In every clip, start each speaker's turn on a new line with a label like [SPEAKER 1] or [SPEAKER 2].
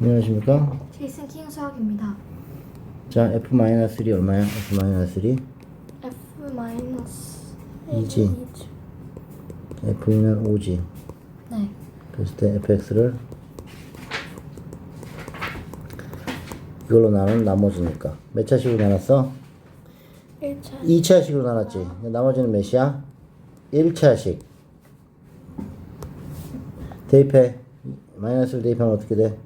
[SPEAKER 1] 안녕하십니까?
[SPEAKER 2] 제이슨 킹 수학입니다.
[SPEAKER 1] 자, F-3 얼마야? F-3
[SPEAKER 2] F 마이너스
[SPEAKER 1] 이지. F는 5지
[SPEAKER 2] 네.
[SPEAKER 1] 그랬을 때 fx를 이걸로 나눈 나머지니까 몇 차식으로 나눴어?
[SPEAKER 2] 1차
[SPEAKER 1] 2차식으로 나눴지 나머지는 몇이야? 1차식 대입해 마이너스를 대입하면 어떻게 돼?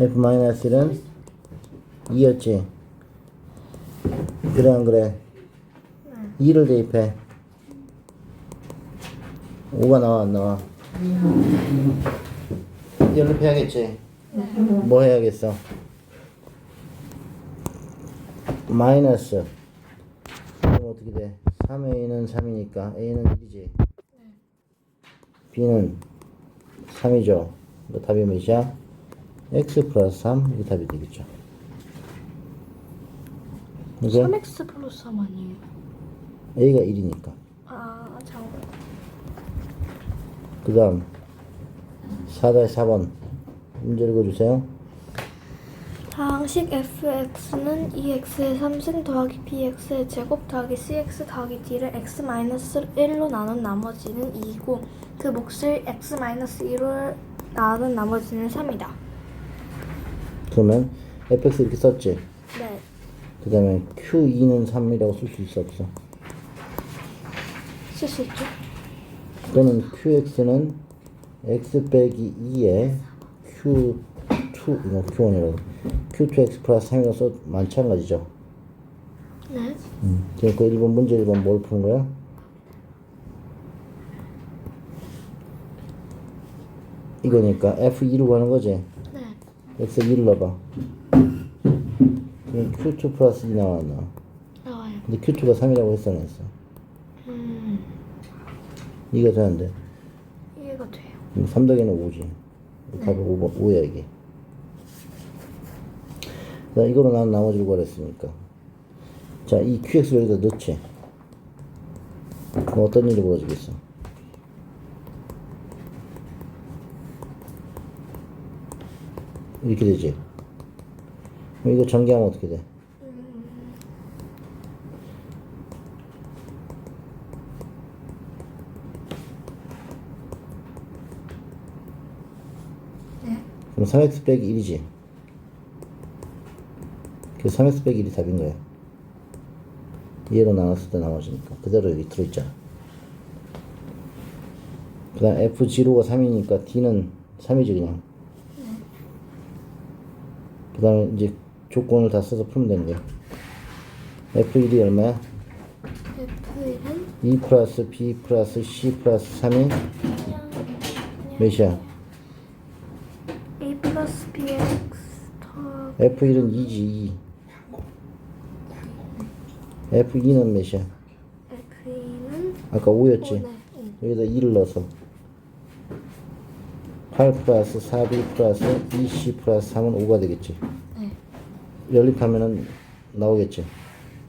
[SPEAKER 1] F 마이너스 1은 2였지 그래 안 그래? 2를 대입해 5가 나와 안 나와? 연립해야겠지? 뭐 해야겠어? 마이너스 그럼 어떻게 돼? 3a는 3이니까 a는 1이지 b는 3이죠 그 답이 몇이야? X 플러스 3 이게 답이 되겠죠 이게
[SPEAKER 2] 3x 플러스 3 아니에요?
[SPEAKER 1] a가 1이니까
[SPEAKER 2] 아 잠깐.
[SPEAKER 1] 그 다음 4-4번 문제 읽어주세요
[SPEAKER 2] 상식 fx는 2x의 3승 더하기 bx의 제곱 더하기 cx 더하기 d를 x 마이너스 1로 나눈 나머지는 2이고 그 몫을 x 마이너스 1로 나눈 나머지는 3이다.
[SPEAKER 1] 그러면 fx 이렇게 썼지
[SPEAKER 2] 네.
[SPEAKER 1] 그 다음에 q2는 3이라고 쓸 수 있어 없어
[SPEAKER 2] 쓸 수 있죠?
[SPEAKER 1] 또는 qx는 x 빼기 2에 q2 이거 q1이라고 q2x 플러스 3이라고 써 마찬가지죠
[SPEAKER 2] 네.
[SPEAKER 1] 음. 지금 그 1번 문제 1번 뭘 푸는 거야? 이거니까 f2로 가는 거지 2를 넣어봐 그럼 q2 플러스 2 나와 안 나와
[SPEAKER 2] 나와요.
[SPEAKER 1] 근데 q2가 3이라고 했어 안 했어
[SPEAKER 2] 음.
[SPEAKER 1] 이가 되는데
[SPEAKER 2] 이해가 돼요.
[SPEAKER 1] 3 더하기는 5지. 답이 5, 5야, 이게. 자, 이거로 난 나머지를 구하랬으니까. 자, 이 QX를 여기다 넣지. 그럼 어떤 일이 벌어지겠어? 이렇게 되지. 그럼 이거 전개하면 어떻게 돼?
[SPEAKER 2] 네.
[SPEAKER 1] 그럼 3x 빼기 1이지. 그 3x 빼기 1이 답인 거야. 얘로 나눴을 때 나머지니까. 그대로 여기 들어있잖아. 그 다음 fg로가 3이니까 d는 3이지 그냥. 그 다음에 이제 조건을 다 써서 풀면 되는 거야. f1이 얼마야?
[SPEAKER 2] F는
[SPEAKER 1] 2 플러스 b 플러스 c 플러스 3이 몇이야?
[SPEAKER 2] A 플러스 BX 더
[SPEAKER 1] F1은 2지 2 F2는 몇이야?
[SPEAKER 2] F는
[SPEAKER 1] 아까 5였지?
[SPEAKER 2] 네.
[SPEAKER 1] 여기다 2를 넣어서 8 플러스 4B 플러스 2C 플러스 3은 5가 되겠지.
[SPEAKER 2] 네.
[SPEAKER 1] 연립하면은 나오겠지.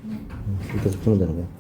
[SPEAKER 1] 음, 이렇게 해서 풀면 되는 거야